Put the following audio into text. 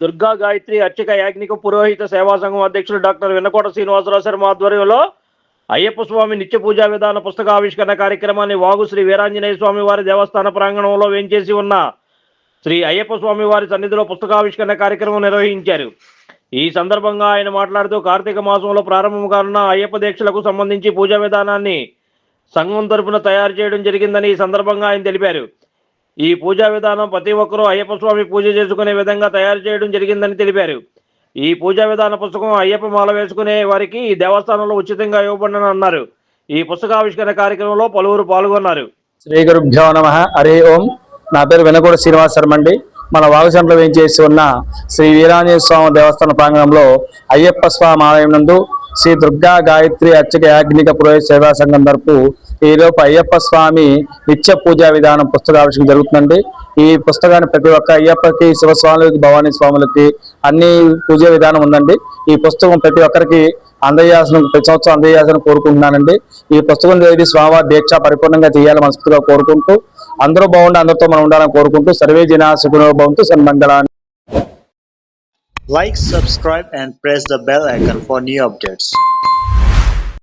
దుర్గా గాయత్రి అర్చక యాజ్ఞిక పురోహిత సేవా సంఘం అధ్యక్షులు డాక్టర్ వెన్నకోట శ్రీనివాసరావు శర్మ ఆధ్వర్యంలో అయ్యప్ప స్వామి నిత్య పూజా విధాన పుస్తక ఆవిష్కరణ కార్యక్రమాన్ని వాగు శ్రీ వీరాంజనేయ స్వామి వారి దేవస్థాన ప్రాంగణంలో వేంచేసి ఉన్న శ్రీ అయ్యప్ప స్వామి వారి సన్నిధిలో పుస్తకావిష్కరణ కార్యక్రమం నిర్వహించారు. ఈ సందర్భంగా ఆయన మాట్లాడుతూ కార్తీక మాసంలో ప్రారంభం కానున్న అయ్యప్ప దీక్షలకు సంబంధించి పూజా విధానాన్ని సంఘం తరపున తయారు చేయడం జరిగిందని ఈ సందర్భంగా ఆయన తెలిపారు. ఈ పూజా విధానం ప్రతి ఒక్కరూ అయ్యప్ప స్వామి పూజ చేసుకునే విధంగా తయారు చేయడం జరిగిందని తెలిపారు. ఈ పూజా విధాన పుస్తకం అయ్యప్ప మాల వేసుకునే వారికి ఈ దేవస్థానంలో ఉచితంగా ఇవ్వబడనని అన్నారు. ఈ పుస్తకావిష్కరణ కార్యక్రమంలో పలువురు పాల్గొన్నారు. శ్రీ గురుభ్యో నమ. హరే ఓం. నా పేరు వెనకోడ శ్రీనివాస్ శర్మ అండి. మన వాగుసంట్లో వేయించేసి ఉన్న శ్రీ వీరాంజనేయ స్వామి దేవస్థాన ప్రాంగణంలో అయ్యప్ప స్వామి ఆలయం నందు శ్రీ దుర్గా గాయత్రి అర్చక యాజ్ఞిక పురోహిత సేవా సంఘం తరపు ఈలోపు అయ్యప్ప స్వామి నిత్య పూజా విధానం పుస్తకావిషయం జరుగుతుందండి. ఈ పుస్తకాన్ని ప్రతి ఒక్క అయ్యప్పకి శివస్వాములకి భవానీ స్వాములకి అన్ని పూజా విధానం ఉందండి. ఈ పుస్తకం ప్రతి ఒక్కరికి అందజేయాల్సిన ప్రతి సంవత్సరం అందజేయాల్సిన కోరుకుంటున్నానండి. ఈ పుస్తకం చదివి స్వామివారి దీక్ష పరిపూర్ణంగా చేయాలని మనస్ఫూర్తిగా కోరుకుంటూ అందరూ బాగుండి అందరితో మనం ఉండాలని కోరుకుంటూ సర్వే జన సుఖనోభవంతో సన్మంగళాన్ని like subscribe and press the bell icon for new updates